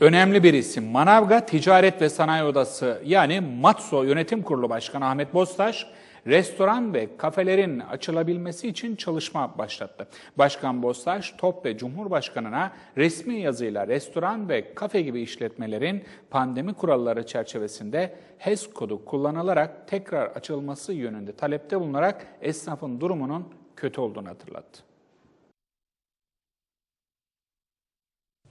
Önemli bir isim. Manavgat Ticaret ve Sanayi Odası yani MATSO Yönetim Kurulu Başkanı Ahmet Bostaş, restoran ve kafelerin açılabilmesi için çalışma başlattı. Başkan Bostaş, TOP ve Cumhurbaşkanı'na resmi yazıyla restoran ve kafe gibi işletmelerin pandemi kuralları çerçevesinde HES kodu kullanılarak tekrar açılması yönünde talepte bulunarak esnafın durumunun kötü olduğunu hatırlattı.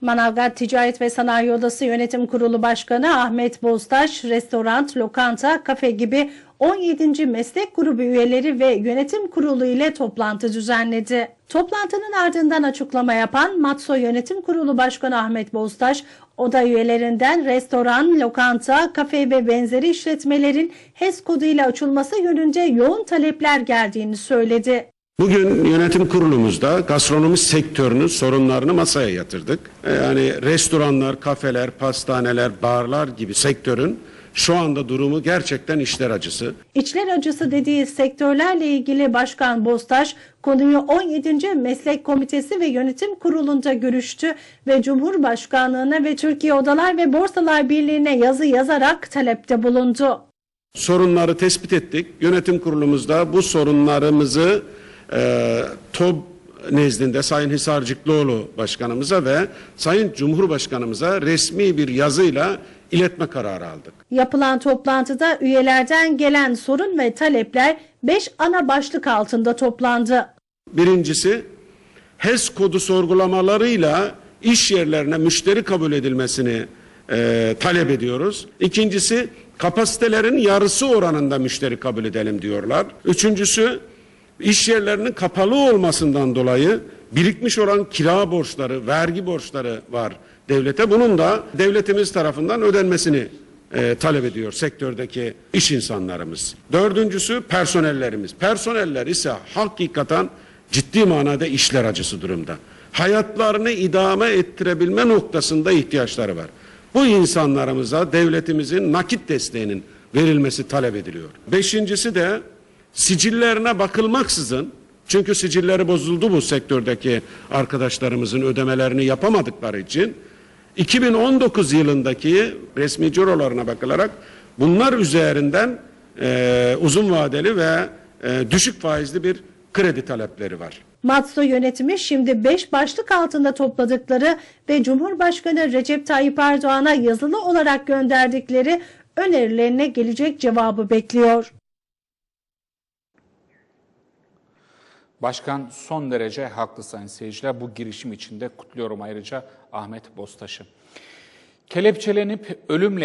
Manavgat Ticaret ve Sanayi Odası Yönetim Kurulu Başkanı Ahmet Boztaş, restoran, lokanta, kafe gibi 17. meslek grubu üyeleri ve yönetim kurulu ile toplantı düzenledi. Toplantının ardından açıklama yapan Matso Yönetim Kurulu Başkanı Ahmet Boztaş, oda üyelerinden restoran, lokanta, kafe ve benzeri işletmelerin HES kodu ile açılması yönünde yoğun talepler geldiğini söyledi. Bugün yönetim kurulumuzda gastronomi sektörünün sorunlarını masaya yatırdık. Ee, Yani restoranlar, kafeler, pastaneler, barlar gibi sektörün şu anda durumu gerçekten işler acısı. İçler acısı dediği sektörlerle ilgili Başkan Bostaş konuyu 17. Meslek Komitesi ve Yönetim Kurulu'nda görüştü ve Cumhurbaşkanlığına ve Türkiye Odalar ve Borsalar Birliği'ne yazı yazarak talepte bulundu. Sorunları tespit ettik. Yönetim kurulumuzda bu sorunlarımızı e, TOB nezdinde Sayın Hisarcıklıoğlu Başkanımıza ve Sayın Cumhurbaşkanımıza resmi bir yazıyla iletme kararı aldık. Yapılan toplantıda üyelerden gelen sorun ve talepler 5 ana başlık altında toplandı. Birincisi HES kodu sorgulamalarıyla iş yerlerine müşteri kabul edilmesini e, talep ediyoruz. İkincisi kapasitelerin yarısı oranında müşteri kabul edelim diyorlar. Üçüncüsü iş yerlerinin kapalı olmasından dolayı birikmiş olan kira borçları, vergi borçları var devlete. Bunun da devletimiz tarafından ödenmesini e, talep ediyor sektördeki iş insanlarımız. Dördüncüsü personellerimiz. Personeller ise hakikaten ciddi manada işler acısı durumda. Hayatlarını idame ettirebilme noktasında ihtiyaçları var. Bu insanlarımıza devletimizin nakit desteğinin verilmesi talep ediliyor. Beşincisi de sicillerine bakılmaksızın çünkü sicilleri bozuldu bu sektördeki arkadaşlarımızın ödemelerini yapamadıkları için 2019 yılındaki resmi cirolarına bakılarak bunlar üzerinden e, uzun vadeli ve e, düşük faizli bir kredi talepleri var. Matso yönetimi şimdi 5 başlık altında topladıkları ve Cumhurbaşkanı Recep Tayyip Erdoğan'a yazılı olarak gönderdikleri önerilerine gelecek cevabı bekliyor. Başkan son derece haklı sayın seyirciler. Bu girişim için de kutluyorum ayrıca Ahmet Bostaş'ı. Kelepçelenip ölümle